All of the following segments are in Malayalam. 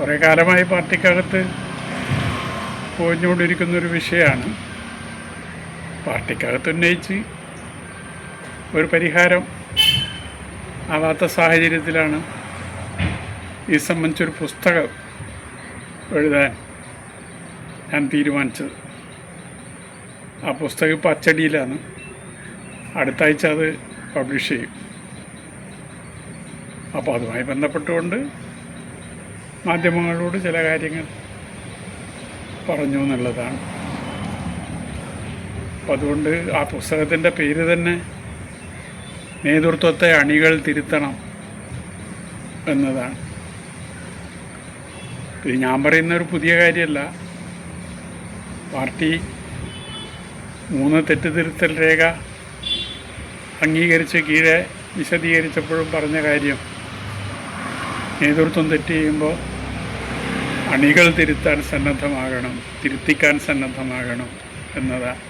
കുറേ കാലമായി പാർട്ടിക്കകത്ത് പോഞ്ഞുകൊണ്ടിരിക്കുന്നൊരു വിഷയമാണ്. പാർട്ടിക്കകത്ത് ഉന്നയിച്ച് ഒരു പരിഹാരം ആവാത്ത സാഹചര്യത്തിലാണ് ഈ സംബന്ധിച്ചൊരു പുസ്തകം എഴുതാൻ ഞാൻ തീരുമാനിച്ചത്. ആ പുസ്തകം ഇപ്പോൾ അച്ചടിയിലാണ്. അടുത്ത ആഴ്ച അത് പബ്ലിഷ് ചെയ്യും. അപ്പോൾ അതുമായി ബന്ധപ്പെട്ടുകൊണ്ട് മാധ്യമങ്ങളോട് ചില കാര്യങ്ങൾ പറഞ്ഞു എന്നുള്ളതാണ്. അപ്പം അതുകൊണ്ട് ആ പുസ്തകത്തിന്റെ പേര് തന്നെ നേതൃത്വത്തെ അണികൾ തിരുത്തണം എന്നതാണ്. ഇത് ഞാൻ പറയുന്ന ഒരു പുതിയ കാര്യമല്ല. പാർട്ടി മൂന്ന് തെറ്റുതിരുത്തൽ രേഖ അംഗീകരിച്ച് കീഴെ വിശദീകരിച്ചപ്പോഴും പറഞ്ഞ കാര്യം നേതൃത്വം തെറ്റ് ചെയ്യുമ്പോൾ അണികൾ തിരുത്താൻ സന്നദ്ധമാകണം തിരുത്തിക്കാൻ സന്നദ്ധമാകണം എന്നതാണ്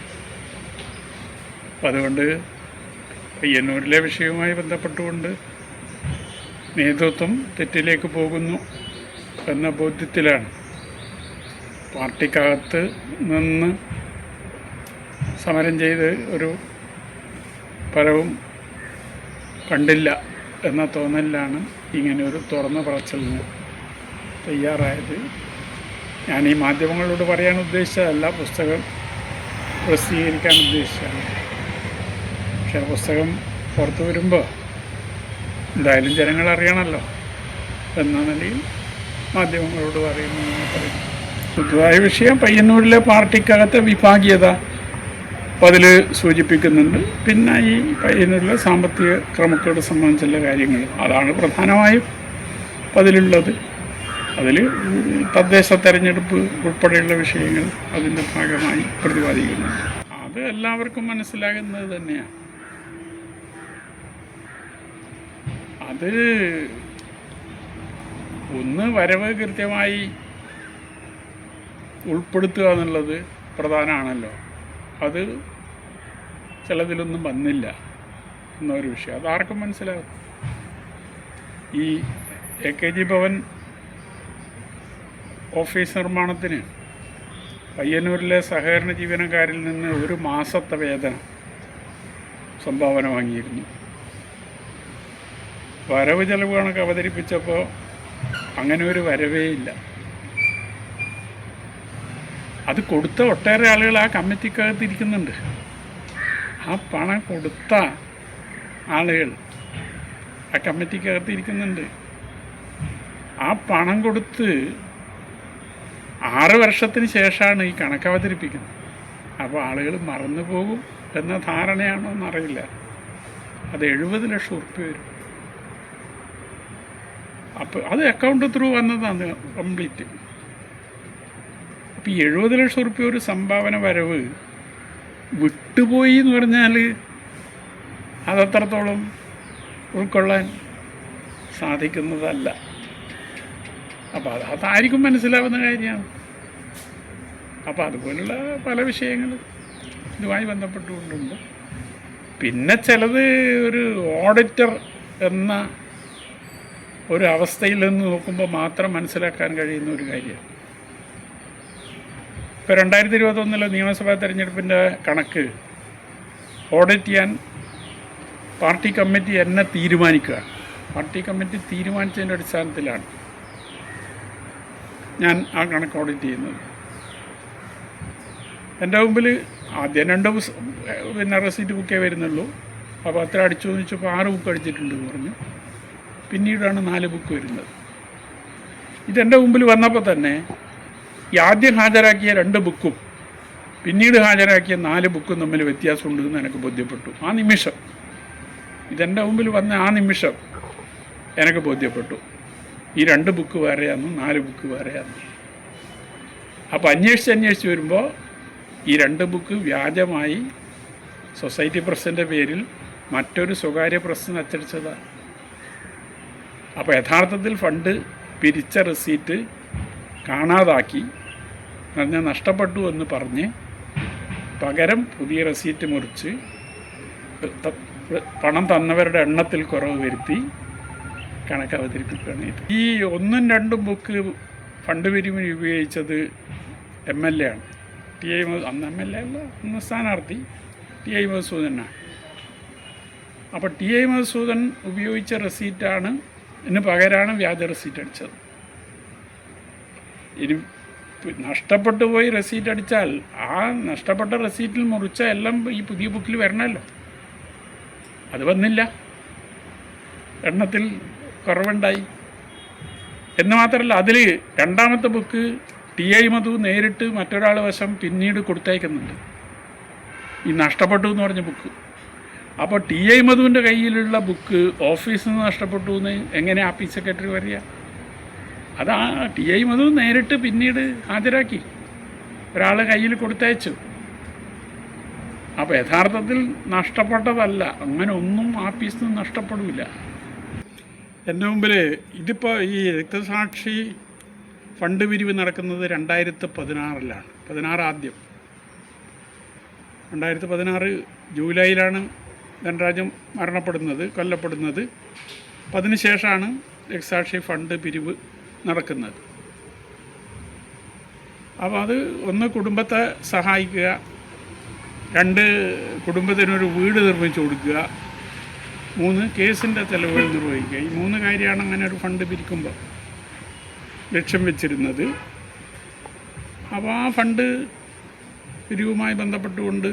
അപ്പം അതുകൊണ്ട് പയ്യന്നൂരിലെ വിഷയവുമായി ബന്ധപ്പെട്ടുകൊണ്ട് നേതൃത്വം തെറ്റിലേക്ക് പോകുന്നു എന്ന ബോധ്യത്തിലാണ് പാർട്ടിക്കകത്ത് നിന്ന് സമരം ചെയ്ത് ഒരു ഫലവും കണ്ടില്ല എന്ന തോന്നലിലാണ് ഇങ്ങനെ ഒരു തുറന്ന പറച്ചിലിന് തയ്യാറായത്. ഞാൻ ഈ മാധ്യമങ്ങളോട് പറയാൻ ഉദ്ദേശിച്ചതല്ല പുസ്തകം പ്രസിദ്ധീകരിക്കാൻ ഉദ്ദേശിച്ചതാണ്. പക്ഷേ പുസ്തകം പുറത്തു വരുമ്പോൾ എന്തായാലും ജനങ്ങൾ അറിയണമല്ലോ എന്ന നിലയിൽ മാധ്യമങ്ങളോട് പറയുന്നു എന്ന് പറയും പൊതുവായ വിഷയം പയ്യന്നൂരിലെ പാർട്ടിക്കകത്തെ വിഭാഗീയത അപ്പോൾ അതിൽ സൂചിപ്പിക്കുന്നുണ്ട്. പിന്നെ ഈ പയ്യന്നൂരിലെ സാമ്പത്തിക ക്രമക്കേട് സംബന്ധിച്ചുള്ള കാര്യങ്ങൾ അതാണ് പ്രധാനമായും അതിലുള്ളത്. അതിൽ തദ്ദേശ തെരഞ്ഞെടുപ്പ് ഉൾപ്പെടെയുള്ള വിഷയങ്ങൾ അതിന്റെ ഭാഗമായി പ്രതിപാദിക്കുന്നുണ്ട് അത് എല്ലാവർക്കും മനസ്സിലാകുന്നത് തന്നെയാണ് അത് ഒന്ന് വരവ് കൃത്യമായി ഉൾപ്പെടുത്തുക എന്നുള്ളത് പ്രധാനമാണല്ലോ. അത് ചിലതിലൊന്നും വന്നില്ല എന്നൊരു വിഷയം. അതാർക്കും മനസ്സിലാകും ഈ A K G Bhavan office നിർമ്മാണത്തിന് പയ്യന്നൂരിലെ സഹകരണ ജീവനക്കാരിൽ നിന്ന് ഒരു മാസത്തെ വേതനം സംഭാവന വാങ്ങിയിരുന്നു. വരവ് ചെലവ് കണക്ക് അവതരിപ്പിച്ചപ്പോൾ അങ്ങനെ ഒരു വരവേ ഇല്ല. അത് കൊടുത്ത ഒട്ടേറെ ആളുകൾ ആ കമ്മിറ്റിക്കകത്ത് ഇരിക്കുന്നുണ്ട്. ആ പണം കൊടുത്ത ആളുകൾ ആ കമ്മിറ്റിക്കകത്ത് ഇരിക്കുന്നുണ്ട്. ആ പണം കൊടുത്ത് ആറ് വർഷത്തിന് ശേഷമാണ് ഈ കണക്ക് അവതരിപ്പിക്കുന്നത്. അപ്പോൾ ആളുകൾ മറന്നു പോകും എന്ന ധാരണയാണോ എന്നറിയില്ല. അത് എഴുപത് ലക്ഷം ഉറുപ്പ്യ വരും. അപ്പോൾ അത് അക്കൗണ്ട് ത്രൂ വന്നതാണ് കംപ്ലീറ്റ് അപ്പോൾ ഈ എഴുപത് ലക്ഷം ഉറുപ്പ്യ ഒരു സംഭാവന വരവ് വിട്ടുപോയി എന്ന് പറഞ്ഞാൽ അതത്രത്തോളം ഉൾക്കൊള്ളാൻ സാധിക്കുന്നതല്ല. അപ്പോൾ അത് അതായിരിക്കും മനസ്സിലാവുന്ന കാര്യമാണ് അപ്പോൾ അതുപോലുള്ള പല വിഷയങ്ങളും ഇതുമായി ബന്ധപ്പെട്ടുകൊണ്ടുണ്ട്. പിന്നെ ചിലത് ഒരു ഓഡിറ്റർ എന്ന ഒരു അവസ്ഥയിൽ നിന്ന് നോക്കുമ്പോൾ മാത്രം മനസ്സിലാക്കാൻ കഴിയുന്ന ഒരു കാര്യമാണ് ഇപ്പോൾ രണ്ടായിരത്തി ഇരുപത്തൊന്നിലെ നിയമസഭാ തെരഞ്ഞെടുപ്പിന്റെ കണക്ക് ഓഡിറ്റ് ചെയ്യാൻ പാർട്ടി കമ്മിറ്റി എന്നെ തീരുമാനിക്കുക. പാർട്ടി കമ്മിറ്റി തീരുമാനിച്ചതിന്റെ അടിസ്ഥാനത്തിലാണ് ഞാൻ ആ കണക്ക് ഓഡിറ്റ് ചെയ്യുന്നത്. എന്റെ മുമ്പിൽ ആദ്യം രണ്ട് പിന്നെ റെസീറ്റ് ബുക്കേ വരുന്നുള്ളൂ. അപ്പോൾ അത്ര അടിച്ചു ചോദിച്ചപ്പോൾ ആറ് ബുക്ക് അടിച്ചിട്ടുണ്ട് പറഞ്ഞു. പിന്നീടാണ് നാല് ബുക്ക് വരുന്നത്. ഇതെന്റെ മുമ്പിൽ വന്നപ്പോൾ തന്നെ ഈ ആദ്യം ഹാജരാക്കിയ രണ്ട് ബുക്കും പിന്നീട് ഹാജരാക്കിയ നാല് ബുക്കും തമ്മിൽ വ്യത്യാസമുണ്ട് എന്ന് എനിക്ക് ബോധ്യപ്പെട്ടു. ആ നിമിഷം ഇതെന്റെ മുമ്പിൽ വന്ന ആ നിമിഷം എനിക്ക് ബോധ്യപ്പെട്ടു. ഈ രണ്ട് ബുക്ക് വേറെയാന്ന് നാല് ബുക്ക് വേറെയാന്ന്. അപ്പോൾ അന്വേഷിച്ച് അന്വേഷിച്ച് വരുമ്പോൾ ഈ രണ്ട് ബുക്ക് വ്യാജമായി സൊസൈറ്റി പ്രസിന്റെ പേരിൽ മറ്റൊരു സ്വകാര്യ പ്രസിന് അച്ചടിച്ചതാണ് അപ്പോൾ യഥാർത്ഥത്തിൽ ഫണ്ട് പിരിച്ച റെസീറ്റ് കാണാതാക്കി പറഞ്ഞാൽ നഷ്ടപ്പെട്ടു എന്ന് പറഞ്ഞ് പകരം പുതിയ റെസീറ്റ് മുറിച്ച് പണം തന്നവരുടെ എണ്ണത്തിൽ കുറവ് വരുത്തി കണക്ക് അവതരിപ്പിക്കുകയാണ് ഈ ഒന്നും രണ്ടും ബുക്ക് ഫണ്ട് പിരിവിന് ഉപയോഗിച്ചത് എം എൽ എ ആണ്. ടി ഐ അന്ന് എം എൽ എ അല്ല അന്ന് സ്ഥാനാർത്ഥി ടി ഐ മധുസൂദനാണ് അപ്പോൾ ടി ഐ മധുസൂദൻ ഉപയോഗിച്ച റെസീറ്റാണ് ഇതിന് പകരമാണ് വ്യാജ റെസീറ്റ് അടിച്ചത്. ഇനി നഷ്ടപ്പെട്ടു പോയി റെസീറ്റ് അടിച്ചാൽ ആ നഷ്ടപ്പെട്ട റെസീറ്റിൽ മുറിച്ച എല്ലാം ഈ പുതിയ ബുക്കിൽ വരണമല്ലോ. അത് വന്നില്ല. എണ്ണത്തിൽ കുറവുണ്ടായി. എന്ന് മാത്രമല്ല അതിൽ രണ്ടാമത്തെ ബുക്ക് ടി ഐ മധു നേരിട്ട് മറ്റൊരാൾ വശം പിന്നീട് കൊടുത്തയക്കുന്നുണ്ട്. ഈ നഷ്ടപ്പെട്ടു എന്ന് പറഞ്ഞ ബുക്ക് അപ്പോൾ ടി ഐ മധുവിന്റെ കയ്യിലുള്ള ബുക്ക് ഓഫീസിൽ നിന്ന് നഷ്ടപ്പെട്ടു എന്ന് എങ്ങനെ ആപ്പീസ് സെക്രട്ടറി പറയുക? അതാ ടി ഐ മധു നേരിട്ട് പിന്നീട് ഹാജരാക്കി. ഒരാൾ കയ്യിൽ കൊടുത്തയച്ചു. അപ്പോൾ യഥാർത്ഥത്തിൽ നഷ്ടപ്പെട്ടതല്ല. അങ്ങനെ ഒന്നും ആപ്പീസിൽ നിന്ന് നഷ്ടപ്പെടില്ല എന്റെ മുമ്പിൽ ഇതിപ്പോൾ ഈ രക്തസാക്ഷി ഫണ്ട് പിരിവ് നടക്കുന്നത് രണ്ടായിരത്തി പതിനാറിലാണ് പതിനാറ് ആദ്യം രണ്ടായിരത്തി പതിനാറ് ജൂലൈയിലാണ് ധനരാജൻ മരണപ്പെടുന്നത് കൊല്ലപ്പെടുന്നത്. അപ്പം അതിനുശേഷമാണ് രക്തസാക്ഷി ഫണ്ട് പിരിവ് നടക്കുന്നത്. അപ്പോൾ അത് ഒന്ന് കുടുംബത്തെ സഹായിക്കുക രണ്ട് കുടുംബത്തിനൊരു വീട് നിർമ്മിച്ചു കൊടുക്കുക മൂന്ന് കേസിന്റെ ചെലവുകൾ നിർവഹിക്കുക. ഈ മൂന്ന് കാര്യമാണ് അങ്ങനെ ഒരു ഫണ്ട് പിരിക്കുമ്പോൾ ലക്ഷ്യം വെച്ചിരുന്നത്. അപ്പോൾ ആ ഫണ്ട് പിരിവുമായി ബന്ധപ്പെട്ടുകൊണ്ട്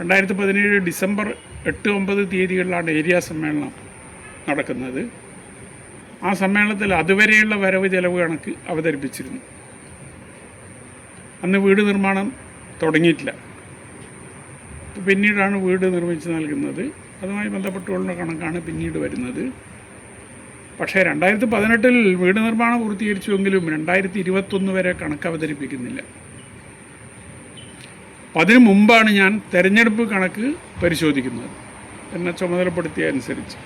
രണ്ടായിരത്തി പതിനേഴ് ഡിസംബർ എട്ട് ഒമ്പത് തീയതികളിലാണ് ഏരിയ സമ്മേളനം നടക്കുന്നത്. ആ സമ്മേളനത്തിൽ അതുവരെയുള്ള വരവ് ചെലവ് കണക്ക് അവതരിപ്പിച്ചിരുന്നു. അന്ന് വീട് നിർമ്മാണം തുടങ്ങിയിട്ടില്ല. പിന്നീടാണ് വീട് നിർമ്മിച്ച് നൽകുന്നത്. അതുമായി ബന്ധപ്പെട്ടുള്ള കണക്കാണ് പിന്നീട് വരുന്നത്. പക്ഷേ രണ്ടായിരത്തി പതിനെട്ടിൽ വീട് നിർമ്മാണം പൂർത്തീകരിച്ചുവെങ്കിലും രണ്ടായിരത്തി ഇരുപത്തൊന്ന് വരെ കണക്ക് അവതരിപ്പിക്കുന്നില്ല. അതിനു മുമ്പാണ് ഞാൻ തെരഞ്ഞെടുപ്പ് കണക്ക് പരിശോധിക്കുന്നത് എന്നെ ചുമതലപ്പെടുത്തിയ അനുസരിച്ച്.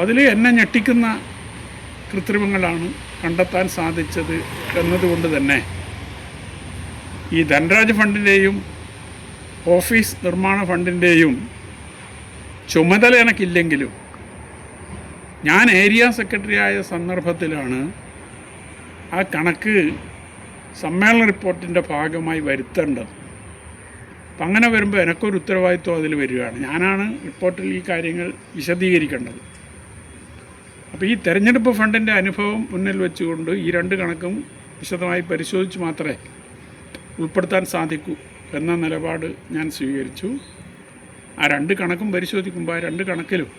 അതിൽ എന്നെ ഞെട്ടിക്കുന്ന കൃത്രിമങ്ങളാണ് കണ്ടെത്താൻ സാധിച്ചത് എന്നതുകൊണ്ട് തന്നെ ഈ ധനരാജ് ഫണ്ടിന്റെയും ഓഫീസ് നിർമ്മാണ ഫണ്ടിന്റെയും ചുമതല എനിക്കില്ലെങ്കിലും ഞാൻ ഏരിയ സെക്രട്ടറി ആയ സന്ദർഭത്തിലാണ് ആ കണക്ക് സമ്മേളന റിപ്പോർട്ടിന്റെ ഭാഗമായി വരുത്തേണ്ടത്. അപ്പം അങ്ങനെ വരുമ്പോൾ എനിക്കൊരു ഉത്തരവാദിത്വം അതിൽ വരികയാണ്. ഞാനാണ് റിപ്പോർട്ടിൽ ഈ കാര്യങ്ങൾ വിശദീകരിക്കേണ്ടത്. അപ്പോൾ ഈ തെരഞ്ഞെടുപ്പ് ഫണ്ടിന്റെ അനുഭവം മുന്നിൽ വെച്ചുകൊണ്ട് ഈ രണ്ട് കണക്കും വിശദമായി പരിശോധിച്ച് മാത്രമേ ഉൾപ്പെടുത്താൻ സാധിക്കൂ എന്ന നിലപാട് ഞാൻ സ്വീകരിച്ചു. ആ രണ്ട് കണക്കും പരിശോധിക്കുമ്പോൾ ആ രണ്ട് കണക്കിലും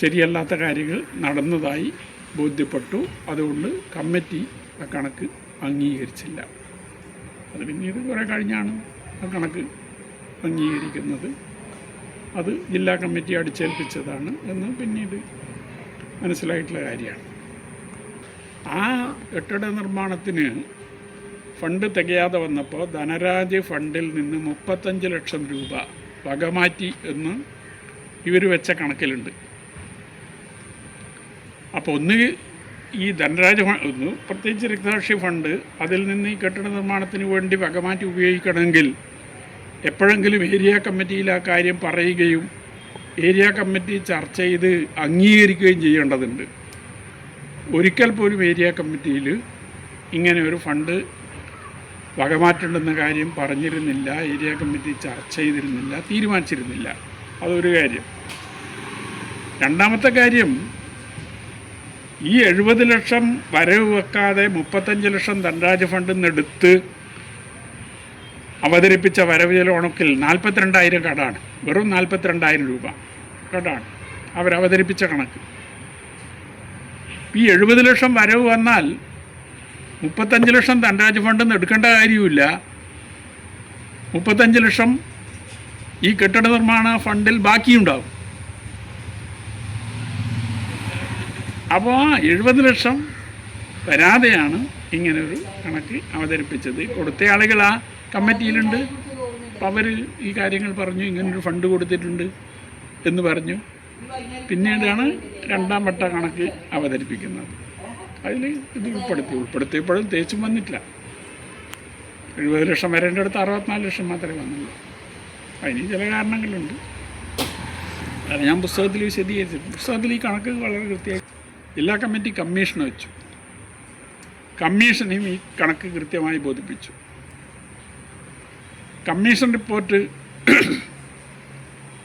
ശരിയല്ലാത്ത കാര്യങ്ങൾ നടന്നതായി ബോധ്യപ്പെട്ടു. അതുകൊണ്ട് കമ്മിറ്റി ആ കണക്ക് അംഗീകരിച്ചില്ല. അത് പിന്നീട് കുറേ കഴിഞ്ഞാണ് ആ കണക്ക് അംഗീകരിക്കുന്നത്. അത് ജില്ലാ കമ്മിറ്റി അടിച്ചേൽപ്പിച്ചതാണ് എന്ന് പിന്നീട് മനസ്സിലായിട്ടുള്ള കാര്യമാണ്. ആ കെട്ടിട നിർമ്മാണത്തിന് ഫണ്ട് തികയാതെ വന്നപ്പോൾ ധനരാജ് ഫണ്ടിൽ നിന്ന് മുപ്പത്തഞ്ച് ലക്ഷം രൂപ വകമാറ്റി എന്ന് ഇവർ വെച്ച കണക്കിലുണ്ട്. അപ്പോൾ ഒന്ന് ഈ ധനരാജ് ഒന്ന് പ്രത്യേകിച്ച് രക്തസാക്ഷി ഫണ്ട് അതിൽ നിന്ന് ഈ കെട്ടിട നിർമ്മാണത്തിന് വേണ്ടി വകമാറ്റി ഉപയോഗിക്കണമെങ്കിൽ എപ്പോഴെങ്കിലും ഏരിയ കമ്മിറ്റിയിൽ ആ കാര്യം പറയുകയും ഏരിയ കമ്മിറ്റി ചർച്ച ചെയ്ത് അംഗീകരിക്കുകയും ചെയ്യേണ്ടതുണ്ട്. ഒരിക്കൽ പോലും ഏരിയ കമ്മിറ്റിയിൽ ഇങ്ങനെ ഒരു ഫണ്ട് വകമാറ്റുണ്ടെന്ന കാര്യം പറഞ്ഞിരുന്നില്ല ഏരിയ കമ്മിറ്റി ചർച്ച ചെയ്തിരുന്നില്ല തീരുമാനിച്ചിരുന്നില്ല. അതൊരു കാര്യം. രണ്ടാമത്തെ കാര്യം ഈ എഴുപത് ലക്ഷം വരവ് വെക്കാതെ മുപ്പത്തഞ്ച് ലക്ഷം ധനരാജ് ഫണ്ടിൽ നിന്ന് എടുത്ത് അവതരിപ്പിച്ച വരവ് ചെലവ് ഉണക്കിൽ നാൽപ്പത്തിരണ്ടായിരം കടാണ്. വെറും നാൽപ്പത്തിരണ്ടായിരം രൂപ കടാണ് അവരവതരിപ്പിച്ച കണക്ക്. ഈ എഴുപത് ലക്ഷം വരവ് വന്നാൽ മുപ്പത്തഞ്ച് ലക്ഷം ധനരാജ് ഫണ്ടിൽ നിന്ന് എടുക്കേണ്ട കാര്യമില്ല മുപ്പത്തഞ്ച് ലക്ഷം ഈ കെട്ടിട നിർമ്മാണ ഫണ്ടിൽ ബാക്കിയുണ്ടാവും. അപ്പോൾ എഴുപത് ലക്ഷം വരാതെയാണ് ഇങ്ങനെ ഒരു കണക്ക് അവതരിപ്പിച്ചത്. കൊടുത്ത ആളുകൾ ആ കമ്മിറ്റിയിലുണ്ട്. അവർ ഈ കാര്യങ്ങൾ പറഞ്ഞു ഇങ്ങനൊരു ഫണ്ട് കൊടുത്തിട്ടുണ്ട് എന്ന് പറഞ്ഞു. പിന്നീടാണ് രണ്ടാം വട്ട കണക്ക് അവതരിപ്പിക്കുന്നത്. അതിൽ ഇത് ഉൾപ്പെടുത്തി ഉൾപ്പെടുത്തിയപ്പോഴും തേച്ചും വന്നിട്ടില്ല. എഴുപത് ലക്ഷം വരേണ്ട അടുത്ത് അറുപത്തിനാല് ലക്ഷം മാത്രമേ വന്നുള്ളൂ. അതിന് ചില കാരണങ്ങളുണ്ട്. അത് ഞാൻ പുസ്തകത്തിൽ വിശദീകരിച്ചു പുസ്തകത്തിൽ ഈ കണക്ക് വളരെ കൃത്യമായി ജില്ലാ കമ്മിറ്റി കമ്മീഷൻ വെച്ചു. കമ്മീഷനെയും ഈ കണക്ക് കൃത്യമായി ബോധിപ്പിച്ചു. കമ്മീഷൻ റിപ്പോർട്ട്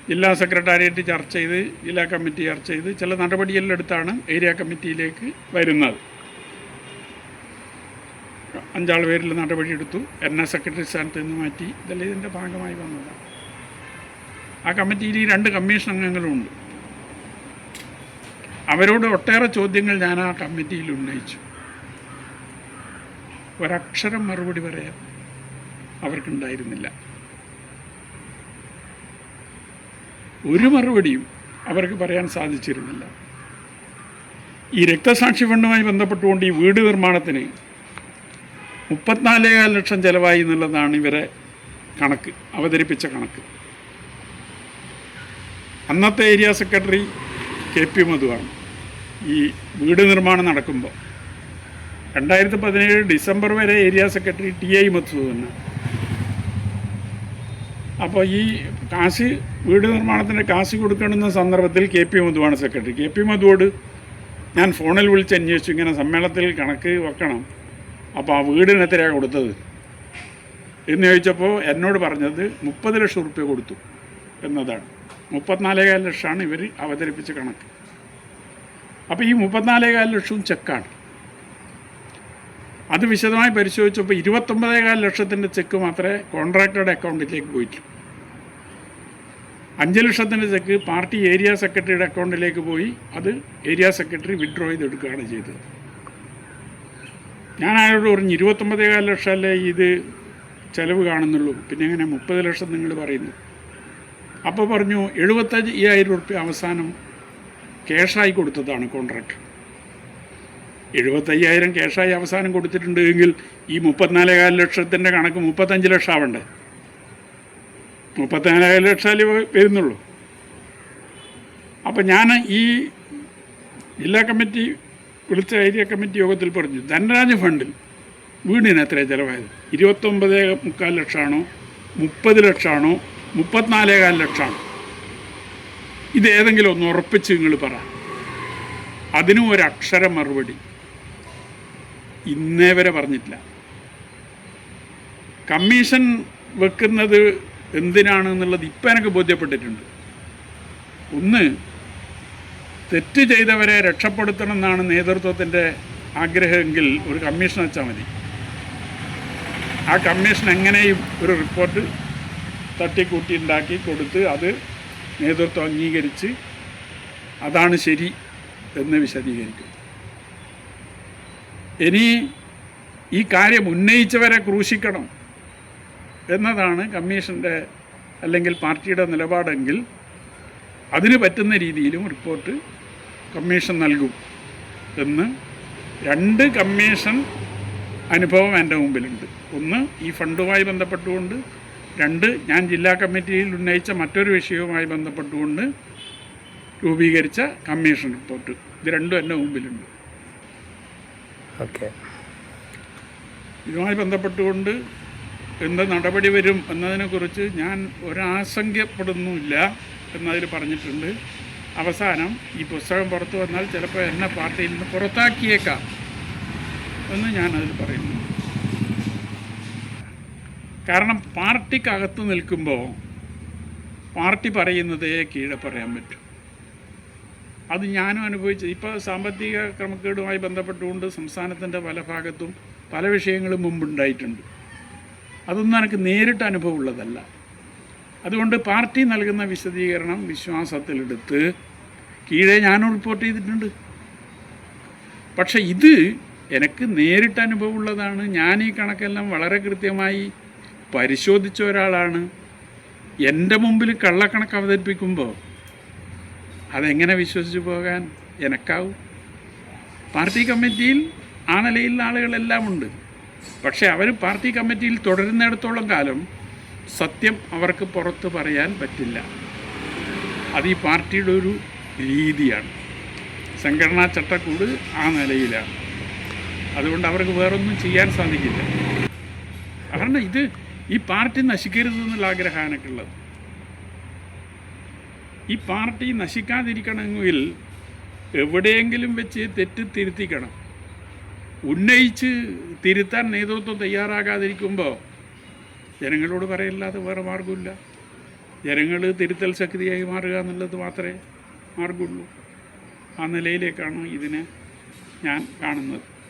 ജില്ലാ സെക്രട്ടേറിയറ്റ് ചർച്ച ചെയ്ത് ജില്ലാ കമ്മിറ്റി ചർച്ച ചെയ്ത് ചില നടപടികളിലെടുത്താണ് ഏരിയ കമ്മിറ്റിയിലേക്ക് വരുന്നത്. അഞ്ചാൾ പേരിൽ നടപടിയെടുത്തു. എന്നെ സെക്രട്ടറി സ്ഥാനത്ത് നിന്ന് മാറ്റി. ഇതെല്ലാം ഇതിന്റെ ഭാഗമായി വന്നതാണ് ആ കമ്മിറ്റിയിൽ ഈ രണ്ട് കമ്മീഷൻ അംഗങ്ങളുമുണ്ട് അവരോട് ഒട്ടേറെ ചോദ്യങ്ങൾ ഞാൻ ആ കമ്മിറ്റിയിൽ ഉന്നയിച്ചു. ഒരക്ഷരം മറുപടി പറയാൻ അവർക്കുണ്ടായിരുന്നില്ല. ഒരു മറുപടിയും അവർക്ക് പറയാൻ സാധിച്ചിരുന്നില്ല. ഈ രക്തസാക്ഷി ഫണ്ടുമായി ബന്ധപ്പെട്ടുകൊണ്ട് ഈ വീട് നിർമ്മാണത്തിന് മുപ്പത്തിനാലേകാൽ ലക്ഷം ചിലവായി എന്നുള്ളതാണ് ഇവരെ കണക്ക് അവതരിപ്പിച്ച കണക്ക്. അന്നത്തെ ഏരിയ സെക്രട്ടറി കെ പി മധുവാണ് ഈ വീട് നിർമ്മാണം നടക്കുമ്പോൾ രണ്ടായിരത്തി പതിനേഴ് ഡിസംബർ വരെ ഏരിയ സെക്രട്ടറി ടി ഐ മധുസൂദന അപ്പോൾ ഈ കാശ് വീട് നിർമ്മാണത്തിന്റെ കാശ് കൊടുക്കണമെന്ന സന്ദർഭത്തിൽ കെ പി മധുവാണ് സെക്രട്ടറി. കെ പി മധുവോട് ഞാൻ ഫോണിൽ വിളിച്ച് അന്വേഷിച്ചു. ഇങ്ങനെ സമ്മേളനത്തിൽ കണക്ക് വെക്കണം. അപ്പോൾ ആ വീടിന് എത്രയാണ് കൊടുത്തത്? എന്ന് ചോദിച്ചപ്പോൾ എന്നോട് പറഞ്ഞത് മുപ്പത് ലക്ഷം റുപ്യ കൊടുത്തു എന്നതാണ്. മുപ്പത്തിനാലേകാൽ ലക്ഷമാണ് ഇവർ അവതരിപ്പിച്ച കണക്ക്. അപ്പോൾ ഈ മുപ്പത്തിനാലേകാൽ ലക്ഷവും ചെക്കാണ്. അത് വിശദമായി പരിശോധിച്ചപ്പോൾ ഇരുപത്തൊമ്പതേകാൽ ലക്ഷത്തിന്റെ ചെക്ക് മാത്രമേ കോൺട്രാക്ടറുടെ അക്കൗണ്ടിലേക്ക് പോയിട്ടുള്ളൂ. അഞ്ച് ലക്ഷത്തിന്റെ ചെക്ക് പാർട്ടി ഏരിയ സെക്രട്ടറിയുടെ അക്കൗണ്ടിലേക്ക് പോയി അത് ഏരിയ സെക്രട്ടറി വിഡ്രോ ചെയ്തെടുക്കുകയാണ് ചെയ്തത്. ഞാൻ അയാളോട് പറഞ്ഞു ഇരുപത്തൊമ്പതേകാൽ ലക്ഷമല്ലേ ഇത് ചിലവ് കാണുന്നുള്ളൂ. പിന്നെ എങ്ങനെ മുപ്പത് ലക്ഷം നിങ്ങൾ പറയുന്നു? അപ്പോൾ പറഞ്ഞു എഴുപത്തഞ്ച് അയ്യായിരം റുപ്യ അവസാനം ക്യാഷായി കൊടുത്തതാണ് കോൺട്രാക്ട്. എഴുപത്തയ്യായിരം ക്യാഷായി അവസാനം കൊടുത്തിട്ടുണ്ട് എങ്കിൽ ഈ മുപ്പത്തിനാലേകാല ലക്ഷത്തിന്റെ കണക്ക് മുപ്പത്തഞ്ച് ലക്ഷം ആവണ്ടേ? മുപ്പത്തിനാലേകാൽ ലക്ഷം വരുന്നുള്ളൂ. അപ്പം ഞാൻ ഈ ജില്ലാ കമ്മിറ്റി വിളിച്ച ഏരിയ കമ്മിറ്റി യോഗത്തിൽ പറഞ്ഞു ധനരാജ് ഫണ്ടിൽ വീടിന് എത്ര ചിലവായത്? ഇരുപത്തൊമ്പത് മുക്കാൽ ലക്ഷമാണോ? മുപ്പത് ലക്ഷമാണോ? മുപ്പത്തിനാലേകാൽ ലക്ഷമാണോ? ഇത് ഏതെങ്കിലും ഒന്ന് ഉറപ്പിച്ച് നിങ്ങൾ പറ. അതിനും ഒരു അക്ഷരം മറുപടി. ഇന്നേ വരെ പറഞ്ഞിട്ടില്ല. കമ്മീഷൻ വെക്കുന്നത് എന്തിനാണ് എന്നുള്ളത് ഇപ്പം എനിക്ക് ബോധ്യപ്പെട്ടിട്ടുണ്ട്. ഒന്ന് തെറ്റ് ചെയ്തവരെ രക്ഷപ്പെടുത്തണം എന്നാണ് നേതൃത്വത്തിന്റെ ആഗ്രഹമെങ്കിൽ ഒരു കമ്മീഷൻ വെച്ചാൽ മതി. ആ കമ്മീഷൻ എങ്ങനെയും ഒരു റിപ്പോർട്ട് തട്ടിക്കൂട്ടി ഉണ്ടാക്കി കൊടുത്ത് അത് നേതൃത്വം അംഗീകരിച്ച് അതാണ് ശരി എന്ന് വിശദീകരിക്കും. ഇനി ഈ കാര്യം ഉന്നയിച്ചവരെ ക്രൂശിക്കണം എന്നതാണ് കമ്മീഷന്റെ അല്ലെങ്കിൽ പാർട്ടിയുടെ നിലപാടെങ്കിൽ അതിന് പറ്റുന്ന രീതിയിലും റിപ്പോർട്ട് കമ്മീഷൻ നൽകും എന്ന് രണ്ട് കമ്മീഷൻ അനുഭവം എന്റെ മുമ്പിലുണ്ട്. ഒന്ന് ഈ ഫണ്ടുമായി ബന്ധപ്പെട്ടുകൊണ്ട്. രണ്ട് ഞാൻ ജില്ലാ കമ്മിറ്റിയിൽ ഉന്നയിച്ച മറ്റൊരു വിഷയവുമായി ബന്ധപ്പെട്ടുകൊണ്ട് രൂപീകരിച്ച കമ്മീഷൻ റിപ്പോർട്ട് ഇത് രണ്ടും എന്റെ മുമ്പിലുണ്ട്. ഓക്കെ. ഇതുമായി ബന്ധപ്പെട്ടുകൊണ്ട് എന്ത് നടപടി വരും എന്നതിനെക്കുറിച്ച് ഞാൻ ഒരാശങ്കപ്പെടുന്നുമില്ല എന്നതിൽ പറഞ്ഞിട്ടുണ്ട്. അവസാനം ഈ പുസ്തകം പുറത്തു വന്നാൽ ചിലപ്പോൾ എന്നെ പാർട്ടിയിൽ നിന്ന് പുറത്താക്കിയേക്കാം എന്ന് ഞാനതിൽ പറയുന്നു. കാരണം പാർട്ടിക്കകത്ത് നിൽക്കുമ്പോൾ പാർട്ടി പറയുന്നതേ കീഴെ പറയാൻ പറ്റും. അത് ഞാനും അനുഭവിച്ചു. ഇപ്പോൾ സാമ്പത്തിക ക്രമക്കേടുമായി ബന്ധപ്പെട്ടുകൊണ്ട് സംസ്ഥാനത്തിന്റെ പല ഭാഗത്തും പല വിഷയങ്ങളും മുമ്പുണ്ടായിട്ടുണ്ട്. അതൊന്നും എനിക്ക് നേരിട്ട് അനുഭവമുള്ളതല്ല. അതുകൊണ്ട് പാർട്ടി നൽകുന്ന വിശദീകരണം വിശ്വാസത്തിലെടുത്ത് കീഴെ ഞാനും റിപ്പോർട്ട് ചെയ്തിട്ടുണ്ട്. പക്ഷെ ഇത് എനിക്ക് നേരിട്ട് അനുഭവമുള്ളതാണ് ഞാൻ ഈ കണക്കെല്ലാം വളരെ കൃത്യമായി പരിശോധിച്ച ഒരാളാണ്. എന്റെ മുമ്പിൽ കള്ളക്കണക്ക് അവതരിപ്പിക്കുമ്പോൾ അതെങ്ങനെ വിശ്വസിച്ച് പോകാൻ എനക്കാവും? പാർട്ടി കമ്മിറ്റിയിൽ ആ നിലയിലുള്ള ആളുകളെല്ലാം ഉണ്ട്. പക്ഷേ അവർ പാർട്ടി കമ്മിറ്റിയിൽ തുടരുന്നിടത്തോളം കാലം സത്യം അവർക്ക് പുറത്ത് പറയാൻ പറ്റില്ല. അത് ഈ പാർട്ടിയുടെ ഒരു രീതിയാണ്. സംഘടനാ ചട്ടക്കൂട് ആ നിലയിലാണ്. അതുകൊണ്ട് അവർക്ക് വേറൊന്നും ചെയ്യാൻ സാധിക്കില്ല. കാരണം ഇത് ഈ പാർട്ടി നശിക്കരുത് എന്നുള്ള ആഗ്രഹമാണ് ഉള്ളത്. ഈ പാർട്ടി നശിക്കാതിരിക്കണമെങ്കിൽ എവിടെയെങ്കിലും വെച്ച് തെറ്റ് തിരുത്തിക്കണം. ഉന്നയിച്ച് തിരുത്താൻ നേതൃത്വം തയ്യാറാകാതിരിക്കുമ്പോൾ ജനങ്ങളോട് പറയില്ലാതെ വേറെ മാർഗമില്ല ജനങ്ങൾ തിരുത്തൽ ശക്തിയായി മാറുക എന്നുള്ളത് മാത്രമേ മാർഗമുള്ളൂ ആ നിലയിലേക്കാണ് ഇതിനെ ഞാൻ കാണുന്നത്.